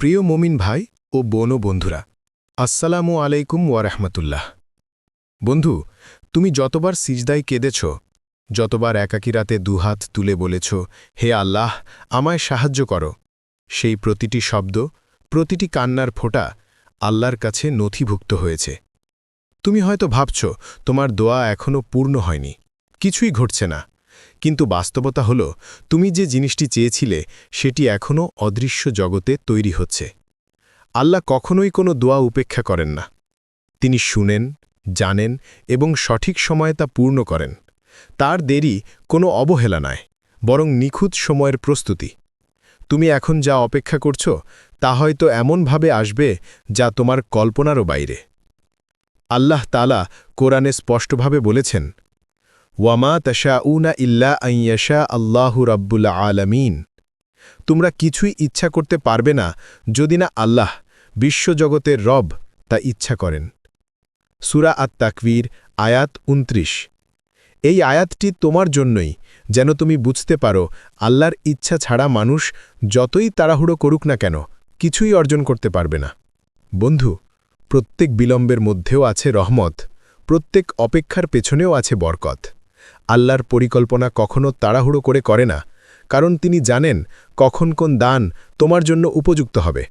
প্রিয় মমিন ভাই ও বোন ও বন্ধুরা, আসসালামু আলাইকুম ওয়ারহমতুল্লাহ বন্ধু, তুমি যতবার সিজদায় কেঁদেছ, যতবার একাকী রাতে দুহাত তুলে বলেছ, হে আল্লাহ, আমায় সাহায্য করো, সেই প্রতিটি শব্দ, প্রতিটি কান্নার ফোঁটা আল্লাহর কাছে নথিভুক্ত হয়েছে। তুমি হয়তো ভাবছ, তোমার দোয়া এখনও পূর্ণ হয়নি, কিছুই ঘটছে না। কিন্তু বাস্তবতা হল, তুমি যে জিনিসটি চেয়েছিলে, সেটি এখনও অদৃশ্য জগতে তৈরি হচ্ছে। আল্লাহ কখনোই কোনো দোয়া উপেক্ষা করেন না। তিনি শুনেন, জানেন এবং সঠিক সময়ে তা পূর্ণ করেন। তার দেরি কোনো অবহেলা নয়, বরং নিখুঁত সময়ের প্রস্তুতি। তুমি এখন যা অপেক্ষা করছ, তা হয়তো এমনভাবে আসবে যা তোমার কল্পনারও বাইরে। আল্লাহ তালা কোরআনে স্পষ্টভাবে বলেছেন ওয়ামা তশাউনা ইল্লা আইয়াশা আল্লাহু রাব্বুল আলামিন। তোমরা কিছুই ইচ্ছা করতে পারবে না যদি না আল্লাহ, বিশ্বজগতের রব, তা ইচ্ছা করেন। সুরা আত তাকবীর আয়াত উনত্রিশ এই আয়াতটি তোমার জন্যই, যেন তুমি বুঝতে পারো, আল্লাহর ইচ্ছা ছাড়া মানুষ যতই তাড়াহুড়ো করুক না কেন, কিছুই অর্জন করতে পারবে না। বন্ধু, প্রত্যেক বিলম্বের মধ্যেও আছে রহমত, প্রত্যেক অপেক্ষার পেছনেও আছে বরকত। আল্লাহর পরিকল্পনা কখনও তাড়াহুড়ো করে করে না, কারণ তিনি জানেন কখন কোন দান তোমার জন্য উপযুক্ত হবে।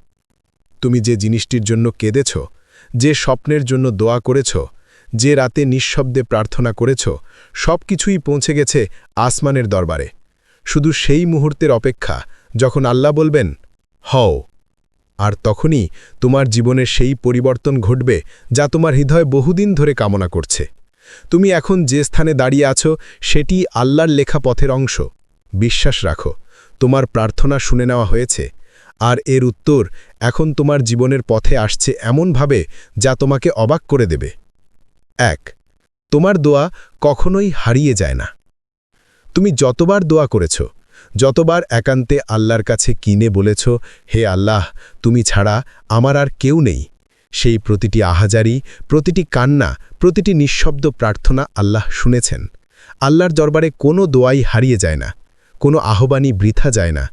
তুমি যে জিনিসটির জন্য কেঁদেছ, যে স্বপ্নের জন্য দোয়া করেছ, যে রাতে নিঃশব্দে প্রার্থনা করেছ সব কিছুই পৌঁছে গেছে আসমানের দরবারে। শুধু সেই মুহূর্তের অপেক্ষা যখন আল্লাহ বলবেন, হও, আর তখনই তোমার জীবনের সেই পরিবর্তন ঘটবে যা তোমার হৃদয় বহুদিন ধরে কামনা করছে। তুমি এখন যে স্থানে দাঁড়িয়ে আছো, সেটি আল্লাহর লেখা পথের অংশ। বিশ্বাস রাখো, তোমার প্রার্থনা শুনে নেওয়া হয়েছে, আর এর উত্তর এখন তোমার জীবনের পথে আসছে এমনভাবে যা তোমাকে অবাক করে দেবে। এক, তোমার দোয়া কখনোই হারিয়ে যায় না। তুমি যতবার দোয়া করেছ, যতবার একান্তে আল্লাহর কাছে কিনে বলেছ, হে আল্লাহ, তুমি ছাড়া আমার আর কেউ নেই। সেই প্রতিটি আহাজারি, প্রতিটি কান্না, প্রতিটি নিঃশব্দ প্রার্থনা আল্লাহ শুনেছেন। আল্লাহর দরবারে কোনো দোয়াই হারিয়ে যায় না, কোনো আহ্বানই বৃথা যায় না।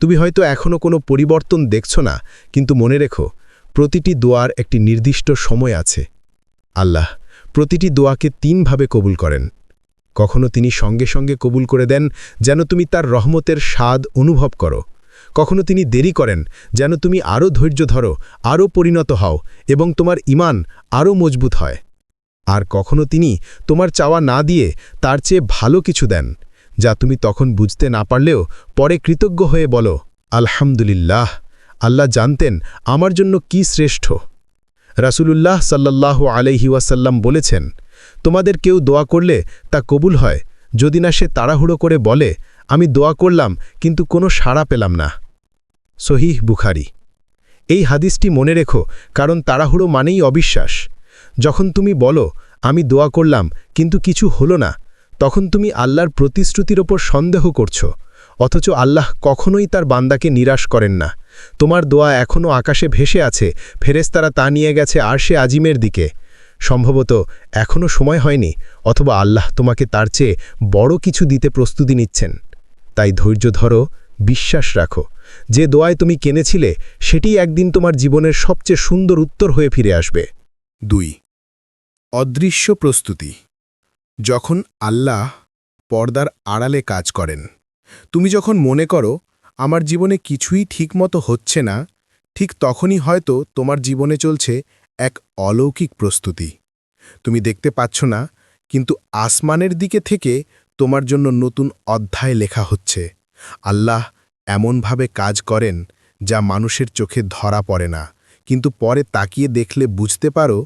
তুমি হয়তো এখনও কোনো পরিবর্তন দেখছ না, কিন্তু মনে রেখো, প্রতিটি দোয়ার একটি নির্দিষ্ট সময় আছে। আল্লাহ প্রতিটি দোয়াকে তিনভাবে কবুল করেন। কখনো তিনি সঙ্গে সঙ্গে কবুল করে দেন যেন তুমি তার রহমতের স্বাদ অনুভব করো। কখনো তিনি দেরি করেন, যেন তুমি আরও ধৈর্য ধরো, আরও পরিণত হও, এবং তোমার ইমান আরও মজবুত হয়। আর কখনো তিনি তোমার চাওয়া না দিয়ে তার চেয়ে ভালো কিছু দেন, যা তুমি তখন বুঝতে না পারলেও পরে কৃতজ্ঞ হয়ে বলো, আলহামদুলিল্লাহ, আল্লাহ জানতেন আমার জন্য কি শ্রেষ্ঠ। রাসূলুল্লাহ সাল্লাহ আলহি ওয়াসাল্লাম বলেছেন, তোমাদের কেউ দোয়া করলে তা কবুল হয়, যদি না সে তাড়াহুড়ো করে বলে, আমি দোয়া করলাম, কিন্তু কোনো সাড়া পেলাম না সহিহ বুখারি। এই হাদিসটি মনে রেখো, কারণ তাড়াহুড়ো মানেই অবিশ্বাস। যখন তুমি বলো, আমি দোয়া করলাম, কিন্তু কিছু হলো না, তখন তুমি আল্লাহর প্রতিশ্রুতির ওপর সন্দেহ করছ, অথচ আল্লাহ কখনোই তার বান্দাকে নিরাশ করেন না। তোমার দোয়া এখনও আকাশে ভেসে আছে ফেরেস্তারা তা নিয়ে গেছে আর সে আজিমের দিকে। সম্ভবত এখনও সময় হয়নি, অথবা আল্লাহ তোমাকে তার চেয়ে বড় কিছু দিতে প্রস্তুতি নিচ্ছেন। তাই ধৈর্য ধরো, বিশ্বাস রাখো। যে দোয়ায় তুমি কেনেছিলে সেটি একদিন তোমার জীবনের সবচেয়ে সুন্দর উত্তর হয়ে ফিরে আসবে। দুই। অদৃশ্য প্রস্তুতি। যখন আল্লাহ পর্দার আড়ালে কাজ করেন, তুমি যখন মনে করো, আমার জীবনে কিছুই ঠিকমতো হচ্ছে না, ঠিক তখনই হয়তো তোমার জীবনে চলছে এক অলৌকিক প্রস্তুতি। তুমি দেখতে পাচ্ছ না, কিন্তু আসমানের দিকে থেকে তোমার জন্য নতুন অধ্যায় লেখা হচ্ছে। আল্লাহ এমনভাবে কাজ করেন যা মানুষের চোখে ধরা পড়ে না। কিন্তু পরে তাকিয়ে দেখলে বুঝতে পারো,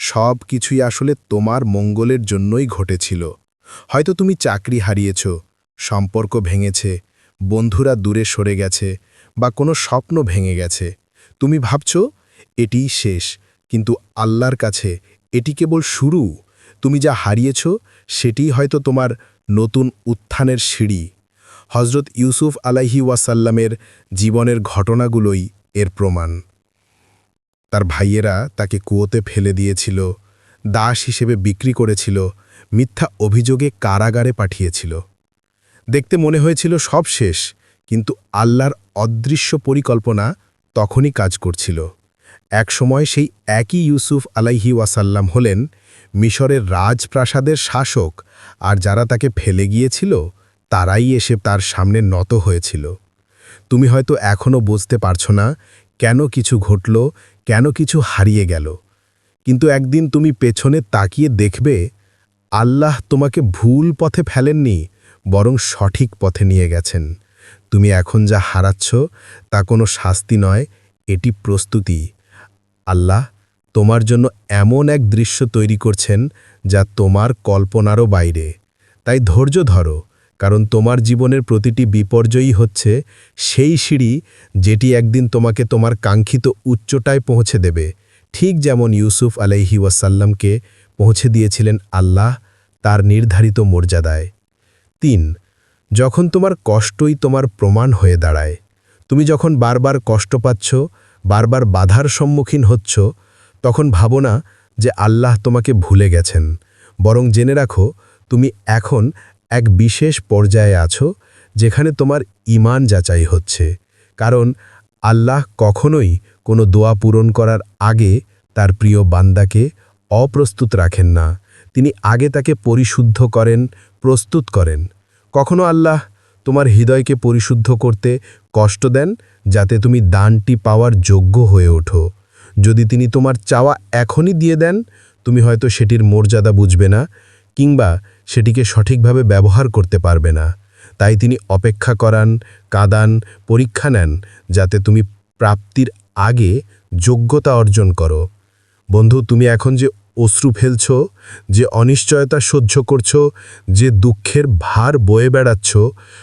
সব কিছুই আসলে তোমার মঙ্গলের জন্যই ঘটেছিল। হয়তো তুমি চাকরি হারিয়েছ, সম্পর্ক ভেঙেছে, বন্ধুরা দূরে সরে গেছে, বা কোনো স্বপ্ন ভেঙে গেছে। তুমি ভাবছ, এটিই শেষ, কিন্তু আল্লাহর কাছে এটি কেবল শুরু। তুমি যা হারিয়েছ, সেটিই হয়তো তোমার নতুন উত্থানের সিঁড়ি। হজরত ইউসুফ আলাইহি ওয়াসাল্লামের জীবনের ঘটনাগুলোই এর প্রমাণ। তার ভাইয়েরা তাকে কুয়োতে ফেলে দিয়েছিল, দাস হিসেবে বিক্রি করেছিল, মিথ্যা অভিযোগে কারাগারে পাঠিয়েছিল। দেখতে মনে হয়েছিল সব শেষ, কিন্তু আল্লাহর অদৃশ্য পরিকল্পনা তখনই কাজ করছিল। একসময় সেই একই ইউসুফ আলাইহি ওয়াসাল্লাম হলেন মিশরের রাজপ্রাসাদের শাসক, আর যারা তাকে ফেলে গিয়েছিল তারাই এসে তার সামনে নত হয়েছিল। তুমি হয়তো এখনও বুঝতে পারছ না কেন কিছু ঘটল, কেন কিছু হারিয়ে গেল। কিন্তু একদিন তুমি পেছনে তাকিয়ে দেখবে, আল্লাহ তোমাকে ভুল পথে ফেলেননি, বরং সঠিক পথে নিয়ে গেছেন। তুমি এখন যা হারাচ্ছ, তা কোনো শাস্তি নয়, এটি প্রস্তুতি। আল্লাহ তোমার জন্য এমন এক দৃশ্য তৈরি করছেন, যা তোমার কল্পনারও বাইরে। তাই ধৈর্য ধরো। কারণ তোমার জীবনের প্রতিটি বিপর্যয়ই হচ্ছে সেই সিঁড়ি যেটি একদিন তোমাকে তোমার কাঙ্ক্ষিত উচ্চটায় পৌঁছে দেবে। ঠিক যেমন ইউসুফ আলাইহি ওয়াসাল্লামকে পৌঁছে দিয়েছিলেন আল্লাহ তার নির্ধারিত মর্যাদায়। তিন, যখন তোমার কষ্টই তোমার প্রমাণ হয়ে দাঁড়ায়, তুমি যখন বারবার কষ্ট পাচ্ছ, বারবার বাধার সম্মুখীন হচ্ছ, তখন ভাবো না যে আল্লাহ তোমাকে ভুলে গেছেন। বরং জেনে রাখো, তুমি এখন এক বিশেষ পর্যায়ে আছো যেখানে তোমার ইমান যাচাই হচ্ছে। কারণ আল্লাহ কখনোই কোনো দোয়া পূরণ করার আগে তার প্রিয় বান্দাকে অপ্রস্তুত রাখেন না। তিনি আগে তাকে পরিশুদ্ধ করেন, প্রস্তুত করেন। কখনো আল্লাহ তোমার হৃদয়কে পরিশুদ্ধ করতে কষ্ট দেন, যাতে তুমি দানটি পাওয়ার যোগ্য হয়ে ওঠো। যদি তিনি তোমার চাওয়া এখনই দিয়ে দেন, তুমি হয়তো সেটির মর্যাদা বুঝবে না, কিংবা সেটিকে সঠিকভাবে ব্যবহার করতে পারবে না। তাই তিনি অপেক্ষা করান, কাদান, পরীক্ষা নেন, যাতে তুমি প্রাপ্তির আগে যোগ্যতা অর্জন করো। বন্ধু, তুমি এখন যে অশ্রু ফেলছ, যে অনিশ্চয়তা সহ্য করছ, যে দুঃখের ভার বয়ে বেড়াচ্ছ,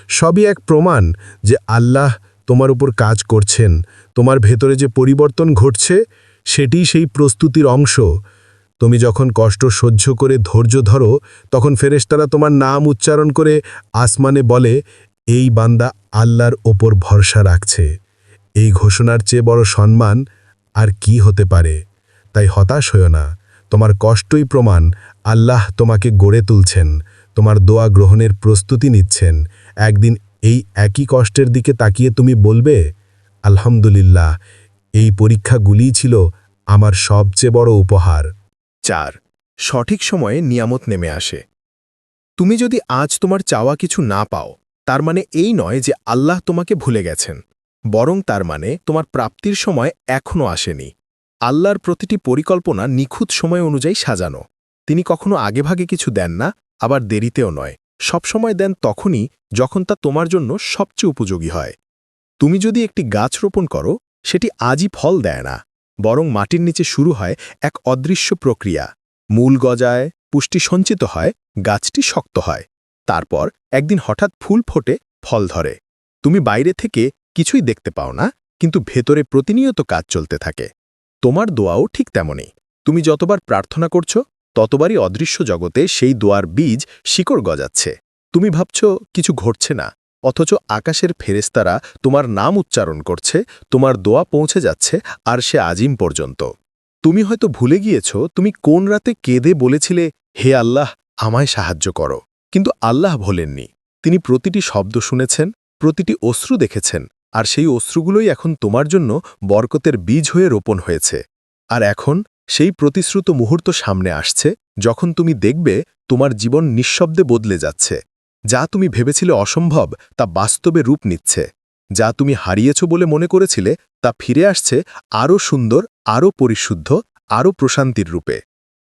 সবই এক প্রমাণ যে আল্লাহ তোমার উপর কাজ করছেন। তোমার ভেতরে যে পরিবর্তন ঘটছে, সেটিই সেই প্রস্তুতির অংশ। তুমি যখন কষ্ট সহ্য করে ধৈর্য ধরো, তখন ফেরেশতারা তোমার নাম উচ্চারণ করে আসমানে বলে, এই বান্দা আল্লাহর ওপর ভরসা রাখছে। এই ঘোষণার চেয়ে বড় সম্মান আর কি হতে পারে? তাই হতাশ হও না। তোমার কষ্টই প্রমাণ। আল্লাহ তোমাকে গড়ে তুলছেন। তোমার দোয়া গ্রহণের প্রস্তুতি নিচ্ছেন। একদিন এই একই কষ্টের দিকে তাকিয়ে তুমি বলবে, আলহামদুলিল্লাহ, এই পরীক্ষাগুলিই ছিল আমার সবচেয়ে বড় উপহার। চার। সঠিক সময়ে নিয়ামত নেমে আসে। তুমি যদি আজ তোমার চাওয়া কিছু না পাও, তার মানে এই নয় যে আল্লাহ তোমাকে ভুলে গেছেন। বরং তার মানে তোমার প্রাপ্তির সময় এখনও আসেনি। আল্লাহর প্রতিটি পরিকল্পনা নিখুঁত সময় অনুযায়ী সাজানো। তিনি কখনো আগেভাগে কিছু দেন না, আবার দেরিতেও নয়। সবসময় দেন তখনই যখন তা তোমার জন্য সবচেয়ে উপযোগী হয়। তুমি যদি একটি গাছ রোপণ করো, সেটি আজই ফল দেয় না। বরং মাটির নিচে শুরু হয় এক অদৃশ্য প্রক্রিয়া। মূল গজায় পুষ্টি সঞ্চিত হয়, গাছটি শক্ত হয়। তারপর একদিন হঠাৎ ফুল ফোটে, ফল ধরে। তুমি বাইরে থেকে কিছুই দেখতে পাও না, কিন্তু ভেতরে প্রতিনিয়ত কাজ চলতে থাকে। তোমার দোয়াও ঠিক তেমনই তুমি যতবার প্রার্থনা করছ, ততবারই অদৃশ্য জগতে সেই দোয়ার বীজ শিকড় গজাচ্ছে। তুমি ভাবছ কিছু ঘটছে না। অথচ আকাশের ফেরেস্তারা তোমার নাম উচ্চারণ করছে, তোমার দোয়া পৌঁছে যাচ্ছে, আর সে আজিম পর্যন্ত। তুমি হয়তো ভুলে গিয়েছ, তুমি কোন রাতে কেঁদে বলেছিলে, হে আল্লাহ, আমায় সাহায্য করো। কিন্তু আল্লাহ ভোলেননি। তিনি প্রতিটি শব্দ শুনেছেন, প্রতিটি অশ্রু দেখেছেন, আর সেই অশ্রুগুলোই এখন তোমার জন্য বরকতের বীজ হয়ে রোপণ হয়েছে। আর এখন সেই প্রতিশ্রুত মুহূর্ত সামনে আসছে, যখন তুমি দেখবে তোমার জীবন নিঃশব্দে বদলে যাচ্ছে। যা তুমি ভেবেছিলে অসম্ভব, তা বাস্তবে রূপ নিচ্ছে। যা তুমি হারিয়েছ বলে মনে করেছিলে, তা ফিরে আসছে আরও সুন্দর, আরও পরিশুদ্ধ, আরও প্রশান্তির রূপে।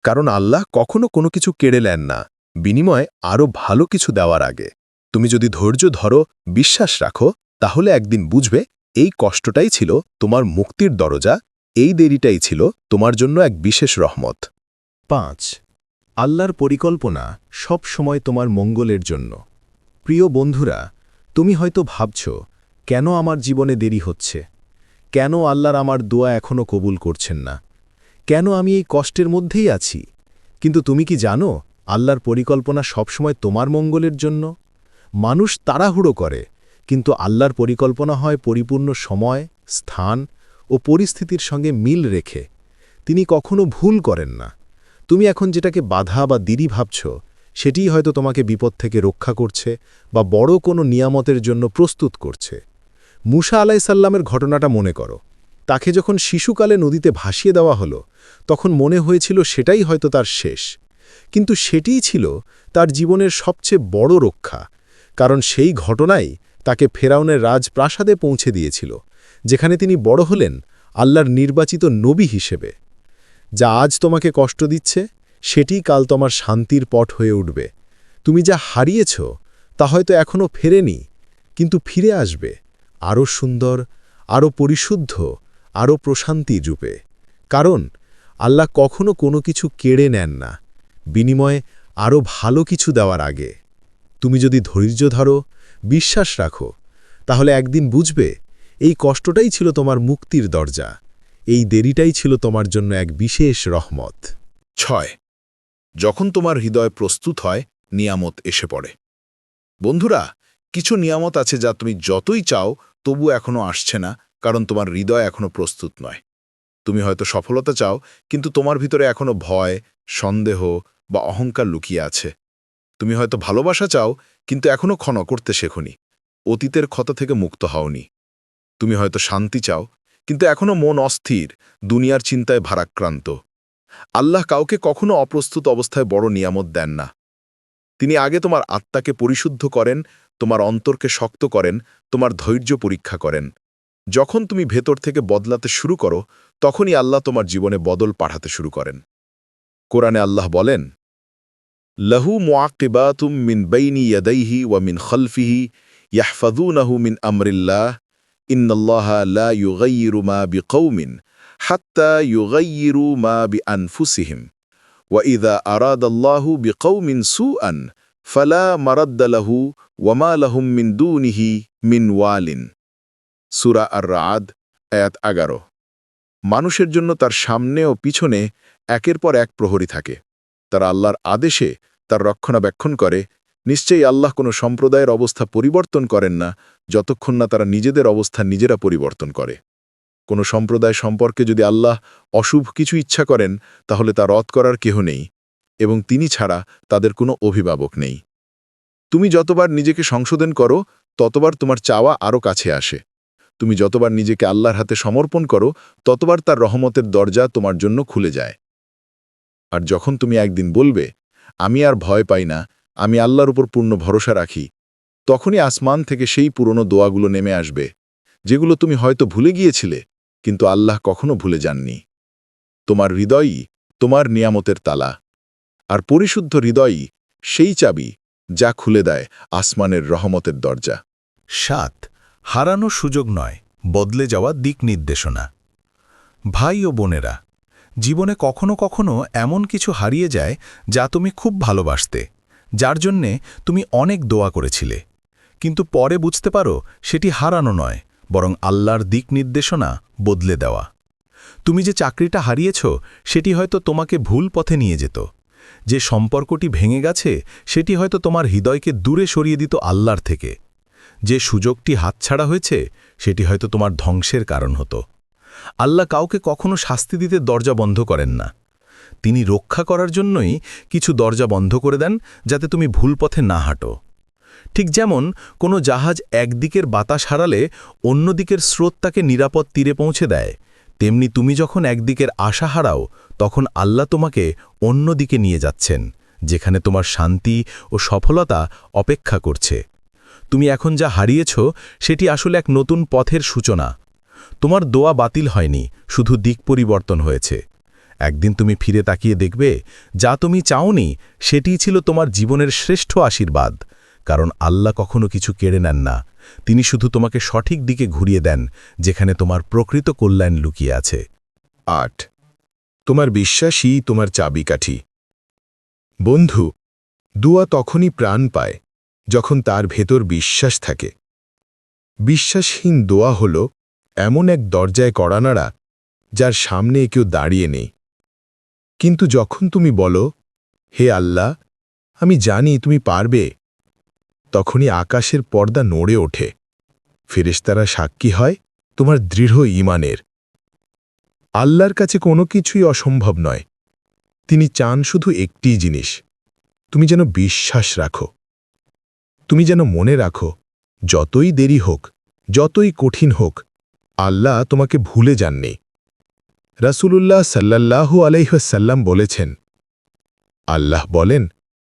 কারণ আল্লাহ কখনো কোনো কিছু কেড়ে নেন না, বিনিময়ে আরও ভালো কিছু দেওয়ার আগে। তুমি যদি ধৈর্য ধরো, বিশ্বাস রাখো, তাহলে একদিন বুঝবে, এই কষ্টটাই ছিল তোমার মুক্তির দরজা, এই দেরিটাই ছিল তোমার জন্য এক বিশেষ রহমত। পাঁচ আল্লাহর পরিকল্পনা সব সময় তোমার মঙ্গলের জন্য। প্রিয় বন্ধুরা, তুমি হয়তো ভাবছ, কেন আমার জীবনে দেরি হচ্ছে? কেন আল্লাহর আমার দোয়া এখনও কবুল করছেন না? কেন আমি এই কষ্টের মধ্যেই আছি? কিন্তু তুমি কি জানো, আল্লাহর পরিকল্পনা সবসময় তোমার মঙ্গলের জন্য? মানুষ তাড়াহুড়ো করে, কিন্তু আল্লাহর পরিকল্পনা হয় পরিপূর্ণ সময়, স্থান ও পরিস্থিতির সঙ্গে মিল রেখে। তিনি কখনো ভুল করেন না। তুমি এখন যেটাকে বাধা বা দিদি ভাবছ, সেটিই হয়তো তোমাকে বিপদ থেকে রক্ষা করছে বা বড় কোনো নিয়ামতের জন্য প্রস্তুত করছে। মুসা আলাইসাল্লামের ঘটনাটা মনে করো। তাকে যখন শিশুকালে নদীতে ভাসিয়ে দেওয়া হলো, তখন মনে হয়েছিল সেটাই হয়তো তার শেষ। কিন্তু সেটিই ছিল তার জীবনের সবচেয়ে বড় রক্ষা, কারণ সেই ঘটনাই তাকে ফেরাউনের রাজপ্রাসাদে পৌঁছে দিয়েছিল, যেখানে তিনি বড় হলেন আল্লাহর নির্বাচিত নবী হিসেবে। যা আজ তোমাকে কষ্ট দিচ্ছে, সেটি কাল তোমার শান্তির পট হয়ে উঠবে। তুমি যা হারিয়েছ, তা হয়তো এখনও ফেরেনি, কিন্তু ফিরে আসবে আরও সুন্দর আরও পরিশুদ্ধ আরও প্রশান্তির রূপে। কারণ, আল্লাহ কখনো কোনো কিছু কেড়ে নেন না। বিনিময়ে আরও ভালো কিছু দেওয়ার আগে। তুমি যদি ধৈর্য ধরো, বিশ্বাস রাখো, তাহলে একদিন বুঝবে, এই কষ্টটাই ছিল তোমার মুক্তির দরজা। এই দেরিটাই ছিল তোমার জন্য এক বিশেষ রহমত। ছয়। যখন তোমার হৃদয় প্রস্তুত হয়, নিয়ামত এসে পড়ে। বন্ধুরা, কিছু নিয়ামত আছে যা তুমি যতই চাও, তবু এখনও আসছে না, কারণ তোমার হৃদয় এখনও প্রস্তুত নয়। তুমি হয়তো সফলতা চাও, কিন্তু তোমার ভিতরে এখনও ভয়, সন্দেহ বা অহংকার লুকিয়ে আছে। তুমি হয়তো ভালোবাসা চাও, কিন্তু এখনও ক্ষণ করতে শেখনি। অতীতের ক্ষত থেকে মুক্ত হওনি। তুমি হয়তো শান্তি চাও কিন্তু এখনও মন অস্থির, দুনিয়ার চিন্তায় ভারাক্রান্ত। আল্লাহ কাউকে কখনো অপ্রস্তুত অবস্থায় বড় নিয়ামত দেন না। তিনি আগে তোমার আত্মাকে পরিশুদ্ধ করেন, তোমার অন্তরকে শক্ত করেন, তোমার ধৈর্য পরীক্ষা করেন। যখন তুমি ভেতর থেকে বদলাতে শুরু করো, তখনই আল্লাহ তোমার জীবনে বদল পাঠাতে শুরু করেন। কোরআনে আল্লাহ বলেন, লহু মুআকিবাতুম মিন বাইনি ইয়াদাইহি ওয়া মিন খলফিহি ইয়াহফাযুনাহু মিন আমরিল্লাহ ইন্নআল্লাহমিন হাত্তা ইউগাইরু মা বি আনফুসিহিম ওয়াইদা আরাদাল্লাহু বিকৌমিন সু আন ফালা মারাদ্দালাহু ওয়ামা লাহুম মিন দুনিহি মিন ওয়ালিন। সুরা আর রাদ আয়াত এগারো। মানুষের জন্য তার সামনে ও পিছনে একের পর এক প্রহরী থাকে। তারা আল্লাহর আদেশে তার রক্ষণাবেক্ষণ করে নিশ্চয়ই আল্লাহ কোনো সম্প্রদায়ের অবস্থা পরিবর্তন করেন না, যতক্ষণ না তারা নিজেদের অবস্থা নিজেরা পরিবর্তন করে। কোনো সম্প্রদায় সম্পর্কে যদি আল্লাহ অশুভ কিছু ইচ্ছা করেন, তাহলে তা রদ করার কেহ নেই, এবং তিনি ছাড়া তাদের কোনো অভিভাবক নেই। তুমি যতবার নিজেকে সংশোধন করো, ততবার তোমার চাওয়া আরও কাছে আসে। তুমি যতবার নিজেকে আল্লাহর হাতে সমর্পণ করো, ততবার তার রহমতের দরজা তোমার জন্য খুলে যায়। আর যখন তুমি একদিন বলবে, আমি আর ভয় পাই না আমি আল্লাহর উপর পূর্ণ ভরসা রাখি। তখনই আসমান থেকে সেই পুরনো দোয়াগুলো নেমে আসবে, যেগুলো তুমি হয়তো ভুলে গিয়েছিলে, কিন্তু আল্লাহ কখনো ভুলে যাননি। তোমার হৃদয়ই তোমার নিয়ামতের তালা, আর পরিশুদ্ধ হৃদয়ই সেই চাবি যা খুলে দেয় আসমানের রহমতের দরজা। সাত, হারানো সুযোগ নয়, বদলে যাওয়া দিক নির্দেশনা। ভাই ও বোনেরা, জীবনে কখনো কখনো এমন কিছু হারিয়ে যায় যা তুমি খুব ভালোবাসতে। যার জন্যে তুমি অনেক দোয়া করেছিলে। কিন্তু পরে বুঝতে পারো, সেটি হারানো নয়, বরং আল্লাহর দিক নির্দেশনা বদলে দেওয়া। তুমি যে চাকরিটা হারিয়েছ, সেটি হয়তো তোমাকে ভুল পথে নিয়ে যেত। যে সম্পর্কটি ভেঙে গেছে, সেটি হয়তো তোমার হৃদয়কে দূরে সরিয়ে দিত আল্লাহর থেকে। যে সুযোগটি হাতছাড়া হয়েছে, সেটি হয়তো তোমার ধ্বংসের কারণ হতো। আল্লাহ কাউকে কখনো শাস্তি দিতে দরজা বন্ধ করেন না। তিনি রক্ষা করার জন্যই কিছু দরজা বন্ধ করে দেন যাতে তুমি ভুল পথে না হাঁটো। ঠিক যেমন কোনো জাহাজ একদিকের বাতাস হারালে অন্যদিকের স্রোত তাকে নিরাপদ তীরে পৌঁছে দেয়, তেমনি তুমি যখন একদিকের আশা হারাও, তখন আল্লাহ তোমাকে অন্যদিকে নিয়ে যাচ্ছেন, যেখানে তোমার শান্তি ও সফলতা অপেক্ষা করছে। তুমি এখন যা হারিয়েছ, সেটি আসলে এক নতুন পথের সূচনা। তোমার দোয়া বাতিল হয়নি, শুধু দিক পরিবর্তন হয়েছে। একদিন তুমি ফিরে তাকিয়ে দেখবে, যা তুমি চাওনি, সেটিই ছিল তোমার জীবনের শ্রেষ্ঠ আশীর্বাদ। কারণ আল্লাহ কখনো কিছু কেড়ে নেন না। তিনি শুধু তোমাকে সঠিক দিকে ঘুরিয়ে দেন, যেখানে তোমার প্রকৃত কল্যাণ লুকিয়ে আছে। আট। তোমার বিশ্বাসই তোমার চাবিকাঠি। বন্ধু, দুয়া তখনই প্রাণ পায়, যখন তার ভেতর বিশ্বাস থাকে। বিশ্বাসহীন দোয়া হল, এমন এক দরজায় কড়ানাড়া যার সামনে কেউ দাঁড়িয়ে নেই। কিন্তু যখন তুমি বলো, হে আল্লাহ, আমি জানি তুমি পারবে, তখনই আকাশের পর্দা নড়ে ওঠে। ফেরেশতারা সাক্ষী হয় তোমার দৃঢ় ইমানের আল্লাহর কাছে কোনো কিছুই অসম্ভব নয়। তিনি চান শুধু একটিই জিনিস, তুমি যেন বিশ্বাস রাখো। তুমি যেন মনে রাখো, যতই দেরি হোক, যতই কঠিন হোক, আল্লাহ তোমাকে ভুলে যাননি। রাসূলুল্লাহ সাল্লাল্লাহু আলাইহাল্লাম বলেছেন, আল্লাহ বলেন,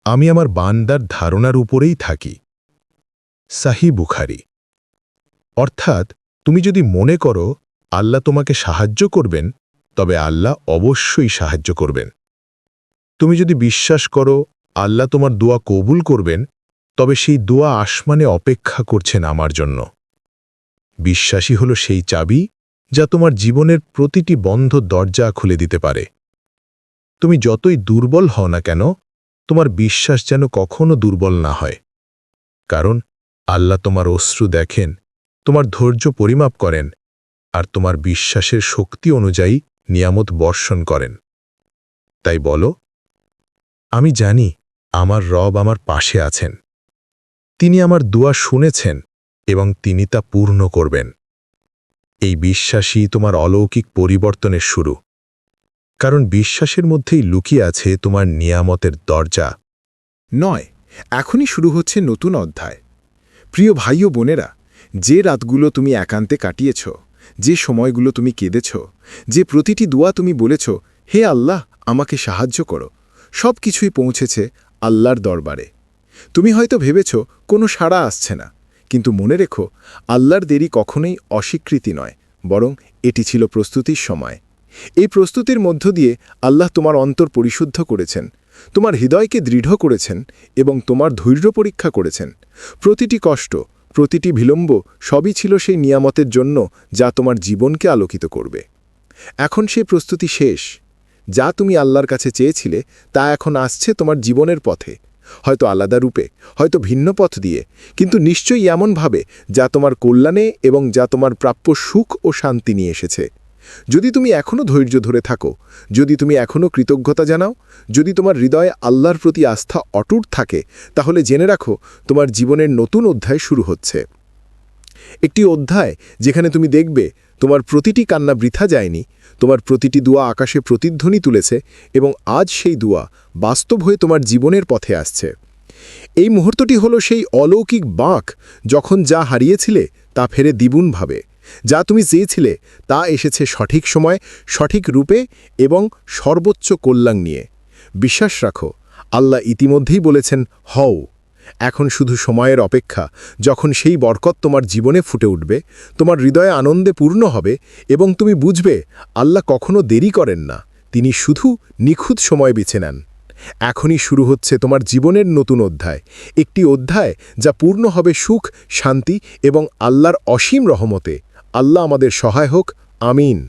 আমি আমার বান্দার ধারণার উপরেই থাকি। সাহি বুখারি। অর্থাৎ, তুমি যদি মনে করো, আল্লাহ তোমাকে সাহায্য করবেন, তবে আল্লাহ অবশ্যই সাহায্য করবেন। তুমি যদি বিশ্বাস করো, আল্লাহ তোমার দোয়া কবুল করবেন, তবে সেই দোয়া আসমানে অপেক্ষা করছেন আমার জন্য। বিশ্বাসী হল সেই চাবি যা তোমার জীবনের প্রতিটি বন্ধ দরজা খুলে দিতে পারে। তুমি যতই দুর্বল হও না কেন, তোমার বিশ্বাস যেন কখনো দুর্বল না হয়। কারণ, আল্লাহ তোমার অশ্রু দেখেন, তোমার ধৈর্য পরিমাপ করেন, আর তোমার বিশ্বাসের শক্তি অনুযায়ী নিয়ামত বর্ষণ করেন। তাই বলো, আমি জানি আমার রব আমার পাশে আছেন। তিনি আমার দোয়া শুনেছেন এবং তিনি তা পূর্ণ করবেন। এই বিশ্বাসই তোমার অলৌকিক পরিবর্তনের শুরু। কারণ বিশ্বাসের মধ্যেই লুকিয়ে আছে তোমার নিয়ামতের দরজা। নয়, এখনই শুরু হচ্ছে নতুন অধ্যায়। প্রিয় ভাই ও বোনেরা, যে রাতগুলো তুমি একান্তে কাটিয়েছ, যে সময়গুলো তুমি কেঁদেছ, যে প্রতিটি দোয়া তুমি বলেছ, হে আল্লাহ, আমাকে সাহায্য করো সব কিছুই পৌঁছেছে আল্লাহর দরবারে। তুমি হয়তো ভেবেছ, কোনো সাড়া আসছে না। কিন্তু মনে রেখো, আল্লাহর দেরি কখনোই অস্বীকৃতি নয়, বরং এটি ছিল প্রস্তুতির সময়। এই প্রস্তুতির মধ্য দিয়ে আল্লাহ তোমার অন্তর পরিশুদ্ধ করেছেন, তোমার হৃদয়কে দৃঢ় করেছেন এবং তোমার ধৈর্য পরীক্ষা করেছেন। প্রতিটি কষ্ট, প্রতিটি বিলম্ব সবই ছিল সেই নিয়ামতের জন্য যা তোমার জীবনকে আলোকিত করবে। এখন সেই প্রস্তুতি শেষ। যা তুমি আল্লাহর কাছে চেয়েছিলে, তা এখন আসছে তোমার জীবনের পথে। হয়তো আলাদা রূপে, হয়তো ভিন্ন পথ দিয়ে, কিন্তু নিশ্চয়ই এমনভাবে যা তোমার কল্যাণে এবং যা তোমার প্রাপ্য সুখ ও শান্তি নিয়ে এসেছে। যদি তুমি এখনও ধৈর্য ধরে থাকো, যদি তুমি এখনও কৃতজ্ঞতা জানাও, যদি তোমার হৃদয়ে আল্লাহর প্রতি আস্থা অটুট থাকে, তাহলে জেনে রাখো তোমার জীবনের নতুন অধ্যায় শুরু হচ্ছে। একটি অধ্যায় যেখানে তুমি দেখবে তোমার প্রতিটি কান্না বৃথা যায়নি, তোমার প্রতিটি দুয়া আকাশে প্রতিধ্বনি তুলেছে এবং আজ সেই দুয়া বাস্তব হয়ে তোমার জীবনের পথে আসছে। এই মুহূর্তটি হলো সেই অলৌকিক বাঁক যখন যা হারিয়েছিলে তা ফেরে দ্বিগুণভাবে, যা তুমি চেয়েছিলে তা এসেছে সঠিক সময়, সঠিক রূপে এবং সর্বোচ্চ কল্যাণ নিয়ে। বিশ্বাস রাখো, আল্লাহ ইতিমধ্যেই বলেছেন, হও। এখন শুধু সময়ের অপেক্ষা, যখন সেই বরকত তোমার জীবনে ফুটে উঠবে, তোমার হৃদয়ে আনন্দে পূর্ণ হবে এবং তুমি বুঝবে, আল্লাহ কখনো দেরি করেন না, তিনি শুধু নিখুঁত সময় বেছে নেন। এখনই শুরু হচ্ছে তোমার জীবনের নতুন অধ্যায়, একটি অধ্যায় যা পূর্ণ হবে সুখ, শান্তি এবং আল্লাহর অসীম রহমতে। আল্লাহ আমাদের সহায় হোক, আমিন।